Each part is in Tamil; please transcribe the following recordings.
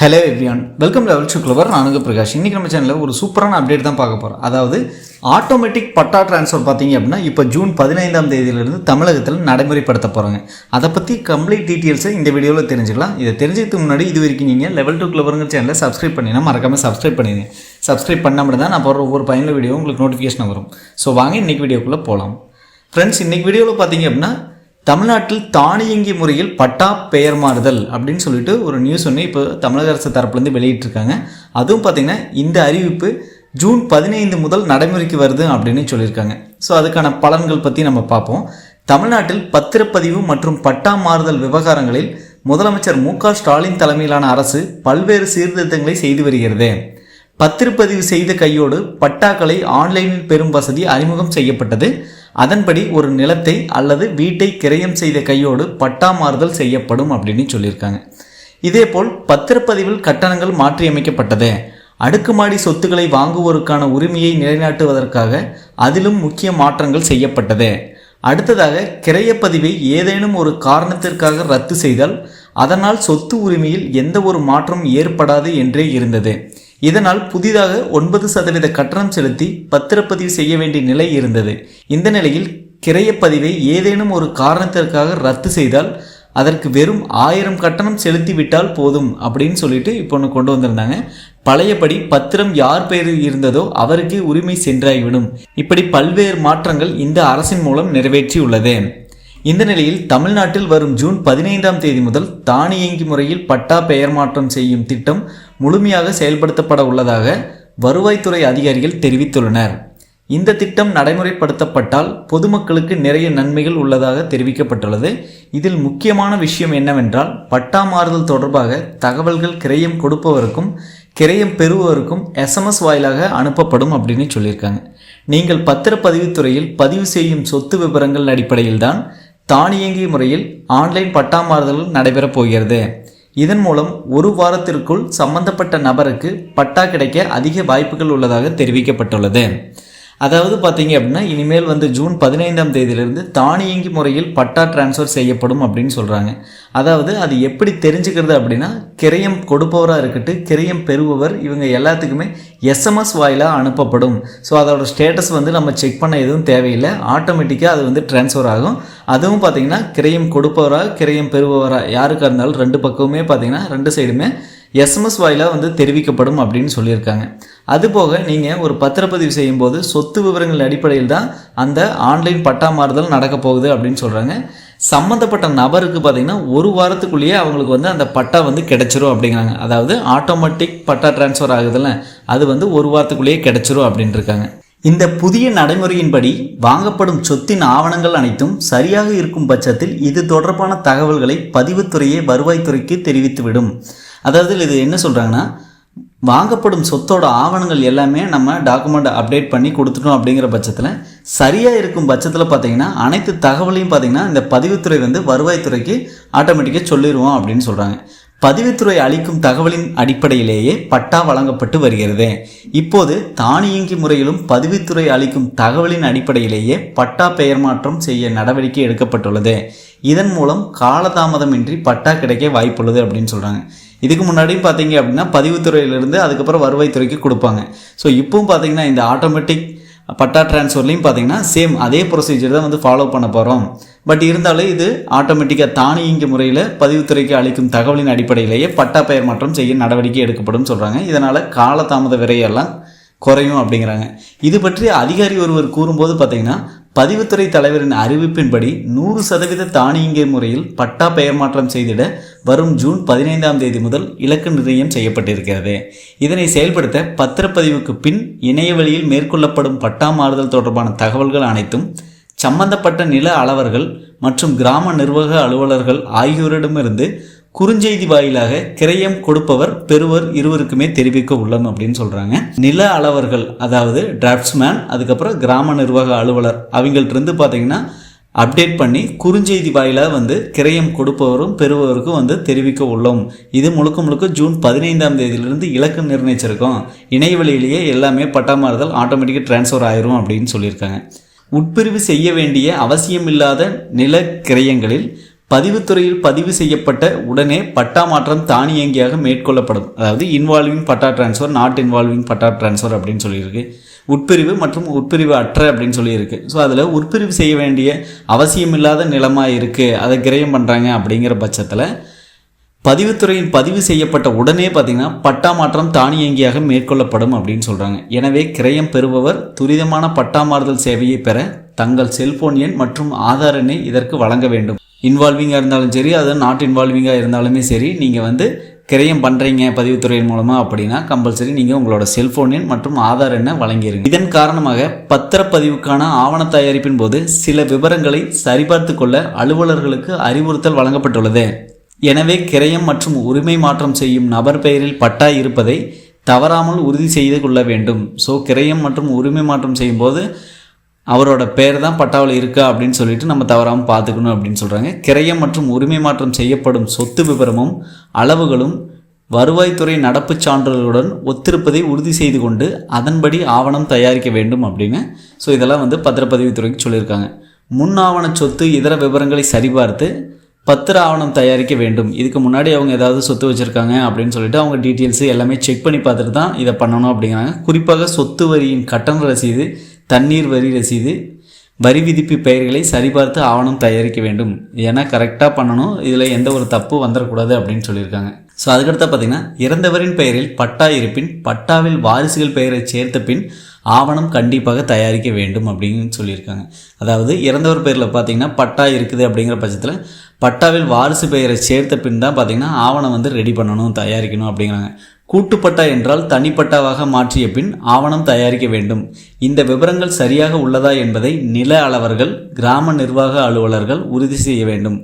Hello everyone welcome level to clever நானுங்க பிரகாஷ். இன்றைக்கி நம்ம சேனலில் ஒரு சூப்பரான அப்டேட் தான் பார்க்க போகிறோம் அதாவது ஆட்டோமேட்டிக் பட்டா ட்ரான்ஸ்ஃபர் பார்த்தீங்க அப்படின்னா இப்போ ஜூன் பதினைந்தாம் தேதியிலிருந்து தமிழகத்தில் நடைமுறைப்படுத்த போகிறாங்க அதை பற்றி கம்ப்ளீட் டீட்டெயில்ஸை இந்த வீடியோவில் தெரிஞ்சுக்கலாம். இதை தெரிஞ்சதுக்கு முன்னாடி இது வரைக்கும் நீங்கள் லெவல் டூ கிளவருங்கிற சேனலை சப்ஸ்கிரைப் பண்ணினா மறக்காமல் சப்ஸ்கிரைப் பண்ணிடுங்க. சப்ஸ்கிரைப் பண்ணாமல் தான் நான் போகிற ஒவ்வொரு பயனுள்ள வீடியோ உங்களுக்கு நோட்டிஃபிகேஷன் வரும். ஸோ வாங்க இன்றைக்கி வீடியோக்குள்ளே போகலாம் ஃப்ரெண்ட்ஸ் இன்றைக்கி வீடியோவில் பார்த்தீங்க அப்படின்னா தமிழ்நாட்டில் தானியங்கி முறையில் பட்டா பெயர் மாறுதல் அப்படின்னு சொல்லிட்டு ஒரு நியூஸ் ஒன்று இப்போ தமிழக அரசு தரப்புலேருந்து வெளியிட்டிருக்காங்க. அதுவும் பார்த்திங்கன்னா இந்த அறிவிப்பு ஜூன் பதினைந்து முதல் நடைமுறைக்கு வருது அப்படின்னு சொல்லியிருக்காங்க. ஸோ அதுக்கான பலன்கள் பற்றி நம்ம பார்ப்போம். தமிழ்நாட்டில் பத்திரப்பதிவு மற்றும் பட்டா மாறுதல் விவகாரங்களில் முதலமைச்சர் மு க ஸ்டாலின் தலைமையிலான அரசு பல்வேறு சீர்திருத்தங்களை செய்து வருகிறது. பத்திரப்பதிவு செய்த கையோடு பட்டாக்களை ஆன்லைனில் பெறும் வசதி அறிமுகம் செய்யப்பட்டது. அதன்படி ஒரு நிலத்தை அல்லது வீட்டை கிரயம் செய்த கையோடு பட்டா மாறுதல் செய்யப்படும் அப்படின்னு சொல்லியிருக்காங்க. இதேபோல் பத்திரப்பதிவில் கட்டணங்கள் மாற்றியமைக்கப்பட்டது. அடுக்குமாடி சொத்துக்களை வாங்குவோருக்கான உரிமையை நிலைநாட்டுவதற்காக அதிலும் முக்கிய மாற்றங்கள் செய்யப்பட்டது. அடுத்ததாக கிரையப்பதிவை ஏதேனும் ஒரு காரணத்திற்காக ரத்து செய்தால் அதனால் சொத்து உரிமையில் எந்த ஒரு மாற்றம் ஏற்படாது என்றே இருந்தது. இதனால் புதிதாக ஒன்பது சதவீத கட்டணம் செலுத்தி பத்திரப்பதிவு செய்ய வேண்டிய நிலை இருந்தது. இந்த நிலையில் கிரையப்பதிவை ஏதேனும் ஒரு காரணத்திற்காக ரத்து செய்தால் அதற்கு வெறும் ஆயிரம் கட்டணம் செலுத்திவிட்டால் போதும் அப்படின்னு சொல்லிட்டு இப்போ ஒன்று கொண்டு வந்திருந்தாங்க. பழையபடி பத்திரம் யார் பெயரில் இருந்ததோ அவருக்கே உரிமை சென்றாகிவிடும் இப்படி பல்வேறு மாற்றங்கள் இந்த அரசின் மூலம் நிறைவேற்றியுள்ளது. இந்த நிலையில் தமிழ்நாட்டில் வரும் ஜூன் பதினைந்தாம் தேதி முதல் தானியங்கி முறையில் பட்டா பெயர் மாற்றம் செய்யும் திட்டம் முழுமையாக செயல்படுத்தப்பட உள்ளதாக வருவாய்த்துறை அதிகாரிகள் தெரிவித்துள்ளனர். இந்த திட்டம் நடைமுறைப்படுத்தப்பட்டால் பொதுமக்களுக்கு நிறைய நன்மைகள் உள்ளதாக தெரிவிக்கப்பட்டுள்ளது. இதில் முக்கியமான விஷயம் என்னவென்றால் பட்டா மாறுதல் தொடர்பாக தகவல்கள் கிரயம் கொடுப்பவருக்கும் கிரயம் பெறுபவருக்கும் எஸ்எம்எஸ் வாயிலாக அனுப்பப்படும் அப்படின்னு சொல்லியிருக்காங்க. நீங்கள் பத்திரப்பதிவுத்துறையில் பதிவு செய்யும் சொத்து விவரங்கள் அடிப்படையில் தான் தானியங்கி முறையில் ஆன்லைன் பட்டா மாறுதல் நடைபெறப் போகிறது. இதன் மூலம் ஒரு வாரத்திற்குள் சம்பந்தப்பட்ட நபருக்கு பட்டா கிடைக்க அதிக வாய்ப்புகள் உள்ளதாக தெரிவிக்கப்பட்டுள்ளது. அதாவது பார்த்தீங்க அப்படின்னா இனிமேல் வந்து ஜூன் பதினைந்தாம் தேதியிலிருந்து தானியங்கி முறையில் பட்டா டிரான்ஸ்ஃபர் செய்யப்படும் அப்படின்னு சொல்கிறாங்க அதாவது அது எப்படி தெரிஞ்சுக்கிறது அப்படின்னா கிரயம் கொடுப்பவராக இருக்கட்டும் கிரயம் பெறுபவர் இவங்க எல்லாத்துக்குமே எஸ்எம்எஸ் வாயிலாக அனுப்பப்படும். ஸோ அதோட ஸ்டேட்டஸ் வந்து நம்ம செக் பண்ண எதுவும் தேவையில்லை. ஆட்டோமேட்டிக்காக அது வந்து டிரான்ஸ்ஃபர் ஆகும். அதுவும் பார்த்திங்கன்னா கிரையம் கொடுப்பவராக கிரையம் பெறுபவராக யாருக்காக இருந்தாலும் ரெண்டு பக்கமுமே பார்த்திங்கன்னா ரெண்டு சைடுமே எஸ்எம்எஸ் வாயிலாக வந்து தெரிவிக்கப்படும் அப்படின்னு சொல்லியிருக்காங்க. அதுபோக நீங்கள் ஒரு பத்திரப்பதிவு செய்யும்போது சொத்து விவரங்கள் அடிப்படையில் தான் அந்த ஆன்லைன் பட்டா மாறுதல் நடக்க போகுது அப்படின்னு சொல்கிறாங்க சம்மந்தப்பட்ட நபருக்கு பார்த்திங்கன்னா ஒரு வாரத்துக்குள்ளேயே அவங்களுக்கு வந்து அந்த பட்டா வந்து கிடைச்சிரும் அப்படிங்கிறாங்க. அதாவது ஆட்டோமேட்டிக் பட்டா டிரான்ஸ்ஃபர் ஆகுதுல்ல அது வந்து ஒரு வாரத்துக்குள்ளேயே கிடைச்சிரும் அப்படின்ட்டுருக்காங்க இந்த புதிய நடைமுறையின்படி வாங்கப்படும் சொத்தின் ஆவணங்கள் அனைத்தும் சரியாக இருக்கும் பட்சத்தில் இது தொடர்பான தகவல்களை பதிவுத்துறையே வருவாய்த்துறைக்கு தெரிவித்துவிடும். அதாவது இது என்ன சொல்கிறாங்கன்னா வாங்கப்படும் சொத்தோட ஆவணங்கள் எல்லாமே நம்ம டாக்குமெண்ட் அப்டேட் பண்ணி கொடுத்துட்டோம் அப்படிங்கிற பட்சத்தில் சரியாக இருக்கும் பட்சத்தில் பார்த்தீங்கன்னா அனைத்து தகவலையும் பார்த்தீங்கன்னா இந்த பதிவுத்துறை வந்து வருவாய்த்துறைக்கு ஆட்டோமேட்டிக்காக சொல்லிடுவோம் அப்படின்னு சொல்கிறாங்க பதிவுத்துறை அளிக்கும் தகவலின் அடிப்படையிலேயே பட்டா வழங்கப்பட்டு வருகிறது. இப்போது தானியங்கி முறையிலும் பதிவுத்துறை அளிக்கும் தகவலின் அடிப்படையிலேயே பட்டா பெயர் மாற்றம் செய்ய நடவடிக்கை எடுக்கப்பட்டுள்ளது. இதன் மூலம் காலதாமதமின்றி பட்டா கிடைக்க வாய்ப்புள்ளது அப்படின்னு சொல்கிறாங்க இதுக்கு முன்னாடியும் பார்த்தீங்க அப்படின்னா பதிவுத்துறையிலிருந்து அதுக்கப்புறம் வருவாய்த்துறைக்கு கொடுப்பாங்க. ஸோ இப்பவும் பார்த்தீங்கன்னா இந்த ஆட்டோமேட்டிக் பட்டா டிரான்ஸ்ஃபர்லையும் பார்த்தீங்கன்னா சேம் அதே ப்ரொசீஜர் தான் வந்து ஃபாலோ பண்ண போகிறோம் பட் இருந்தாலும் இது ஆட்டோமேட்டிக்காக தானியங்கி முறையில் பதிவுத்துறைக்கு அளிக்கும் தகவலின் அடிப்படையிலேயே பட்டா பெயர் மாற்றம் செய்ய நடவடிக்கை எடுக்கப்படும் சொல்கிறாங்க இதனால் காலதாமத விரையெல்லாம் குறையும் அப்படிங்கிறாங்க. இது பற்றி அதிகாரி ஒருவர் கூறும்போது பார்த்தீங்கன்னா பதிவுத்துறை தலைவரின் அறிவிப்பின்படி நூறு சதவீத தானியங்கி முறையில் பட்டா பெயர் மாற்றம் செய்திட வரும் ஜூன் பதினைந்தாம் தேதி முதல் இலக்கு நிர்ணயம் செய்யப்பட்டிருக்கிறது. இதனை செயல்படுத்த பத்திரப்பதிவுக்கு பின் இணைய வழியில் மேற்கொள்ளப்படும் பட்டா மாறுதல் தொடர்பான தகவல்கள் அனைத்தும் சம்பந்தப்பட்ட நில அளவர்கள் மற்றும் கிராம நிர்வாக அலுவலர்கள் ஆகியோரிடமிருந்து குறுஞ்செய்தி வாயிலாக கிரயம் கொடுப்பவர் பெறுவர் இருவருக்குமே தெரிவிக்க உள்ளோம் அப்படின்னு சொல்கிறாங்க நில அளவர்கள் அதாவது டிராஃப்ட்ஸ்மேன் அதுக்கப்புறம் கிராம நிர்வாக அலுவலர் அவங்கள்ட்ட இருந்து பார்த்தீங்கன்னா அப்டேட் பண்ணி குறுஞ்செய்தி வாயிலாக வந்து கிரயம் கொடுப்பவரும் பெறுபவருக்கும் வந்து தெரிவிக்க உள்ளோம். இது முழுக்க முழுக்க ஜூன் பதினைந்தாம் தேதியிலிருந்து இலக்கு நிர்ணயிச்சிருக்கோம். இணையவழியிலேயே எல்லாமே பட்டாமாறுதல் ஆட்டோமேட்டிக்காக டிரான்ஸ்ஃபர் ஆயிரும் அப்படின்னு சொல்லியிருக்காங்க. உட்பிரிவு செய்ய வேண்டிய அவசியமில்லாத நில கிரயங்களில் பதிவுத்துறையில் பதிவு செய்யப்பட்ட உடனே பட்டா மாற்றம் தானியங்கியாக மேற்கொள்ளப்படும். அதாவது involving patta transfer not involving patta transfer அப்படின்னு சொல்லியிருக்கு. உட்பிரிவு மற்றும் உட்பிரிவு அற்ற அப்படின்னு சொல்லியிருக்கு. ஸோ அதில் உட்பிரிவு செய்ய வேண்டிய அவசியமில்லாத நிலமாக இருக்குது அதை கிரயம் பண்ணுறாங்க அப்படிங்கிற பட்சத்தில் பதிவுத்துறையின் பதிவு செய்யப்பட்ட உடனே பார்த்திங்கன்னா பட்டா மாற்றம் தானியங்கியாக மேற்கொள்ளப்படும் அப்படின்னு சொல்கிறாங்க எனவே கிரயம் பெறுபவர் துரிதமான பட்டா மாறுதல் சேவையை பெற தங்கள் செல்போன் எண் மற்றும் ஆதார் எண்ணை இதற்கு வழங்க வேண்டும். இன்வால்விங்காக இருந்தாலும் சரி அது நாட் இன்வால்விங்காக இருந்தாலுமே சரி நீங்கள் வந்து கிரயம் பண்ணுறீங்க பதிவுத்துறையின் மூலமாக அப்படின்னா கம்பல்சரி நீங்கள் உங்களோட செல்ஃபோன் எண் மற்றும் ஆதார் எண்ணை வழங்கிடுங்க இதன் காரணமாக பத்திரப்பதிவுக்கான ஆவண தயாரிப்பின் போது சில விவரங்களை சரிபார்த்து கொள்ள அலுவலர்களுக்கு அறிவுறுத்தல் வழங்கப்பட்டுள்ளது. எனவே கிரயம் மற்றும் உரிமை மாற்றம் செய்யும் நபர் பெயரில் பட்டா இருப்பதை தவறாமல் உறுதி செய்து கொள்ள வேண்டும். ஸோ கிரயம் மற்றும் உரிமை மாற்றம் செய்யும்போது அவரோட பேர் தான் பட்டாவில் இருக்கா அப்படின்னு சொல்லிட்டு நம்ம தவறாமல் பார்த்துக்கணும் அப்படின்னு சொல்கிறாங்க கிரயம் மற்றும் உரிமை மாற்றம் செய்யப்படும் சொத்து விவரமும் அளவுகளும் வருவாய்த்துறை நடப்புச் சான்றிதழுடன் ஒத்திருப்பதை உறுதி செய்து கொண்டு அதன்படி ஆவணம் தயாரிக்க வேண்டும் அப்படின்னு. ஸோ இதெல்லாம் வந்து பத்திரப்பதிவுத்துறைக்கு சொல்லியிருக்காங்க. முன் ஆவண சொத்து இதர விவரங்களை சரிபார்த்து பத்திர ஆவணம் தயாரிக்க வேண்டும். இதுக்கு முன்னாடி அவங்க ஏதாவது சொத்து வச்சுருக்காங்க அப்படின்னு சொல்லிட்டு அவங்க டீட்டெயில்ஸ் எல்லாமே செக் பண்ணி பார்த்துட்டு தான் இதை பண்ணணும் அப்படிங்கிறாங்க. குறிப்பாக சொத்து வரியின் கட்டண ரசீது தண்ணீர் வரி ரசீது வரி விதிப்பு பெயர்களை சரிபார்த்து ஆவணம் தயாரிக்க வேண்டும். ஏன்னா கரெக்டாக பண்ணணும். இதில் எந்த ஒரு தப்பு வந்துடக்கூடாது அப்படின்னு சொல்லியிருக்காங்க. ஸோ அதுக்கடுத்த பார்த்தீங்கன்னா இறந்தவரின் பெயரில் பட்டா இருப்பின் பட்டாவில் வாரிசுகள் பெயரை சேர்த்த பின் ஆவணம் கண்டிப்பாக தயாரிக்க வேண்டும் அப்படின்னு சொல்லியிருக்காங்க. அதாவது இறந்தவர் பேரில் பார்த்தீங்கன்னா பட்டா இருக்குது அப்படிங்கிற பட்சத்தில் பட்டாவில் வாரிசு பெயரை சேர்த்த பின் தான் பார்த்தீங்கன்னா ஆவணம் வந்து ரெடி பண்ணணும் தயாரிக்கணும் அப்படிங்கிறாங்க. கூட்டுப்பட்டா என்றால் தனிப்பட்டாவாக மாற்றிய பின் ஆவணம் தயாரிக்க வேண்டும். இந்த விவரங்கள் சரியாக உள்ளதா என்பதை நில அளவர்கள் கிராம நிர்வாக அலுவலர்கள் உறுதி செய்ய வேண்டும்.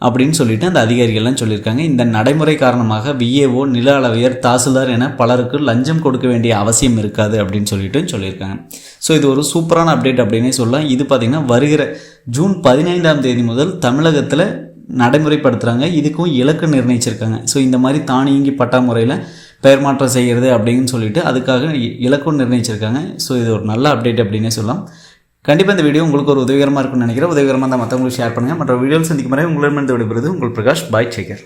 அப்படின்னு சொல்லிட்டு அந்த அதிகாரிகள்லாம் சொல்லியிருக்காங்க. இந்த நடைமுறை காரணமாக விஏஓ நில அளவையர் தாசில்தார் என பலருக்கு லஞ்சம் கொடுக்க வேண்டிய அவசியம் இருக்காது அப்படின்னு சொல்லிட்டு சொல்லியிருக்காங்க. ஸோ இது ஒரு சூப்பரான அப்டேட் அப்படின்னே சொல்லலாம். இது பார்த்திங்கன்னா வருகிற ஜூன் பதினைந்தாம் தேதி முதல் தமிழகத்தில் நடைமுறைப்படுத்துகிறாங்க இதுக்கும் இலக்கு நிர்ணயிச்சிருக்காங்க. ஸோ இந்த மாதிரி தானியங்கி பட்டா முறையில் பெயர் மாற்றம் செய்கிறது அப்படின்னு சொல்லிட்டு அதுக்காக இ- இலக்கும் நிர்ணயிச்சிருக்காங்க. ஸோ இது ஒரு நல்ல அப்டேட் அப்படின்னே சொல்லலாம். கண்டிப்பாக இந்த வீடியோ உங்களுக்கு ஒரு உதவிகரமாக இருக்கும்னு நினைக்கிறேன். உதவிகரமாக தான் மற்றவங்களுக்கு ஷேர் பண்ணுங்கள் மற்ற வீடியோவில் சந்திக்கும் முறை உங்களிடமிருந்து விடுபடுறது உங்கள் பிரகாஷ். பாய் சேகர்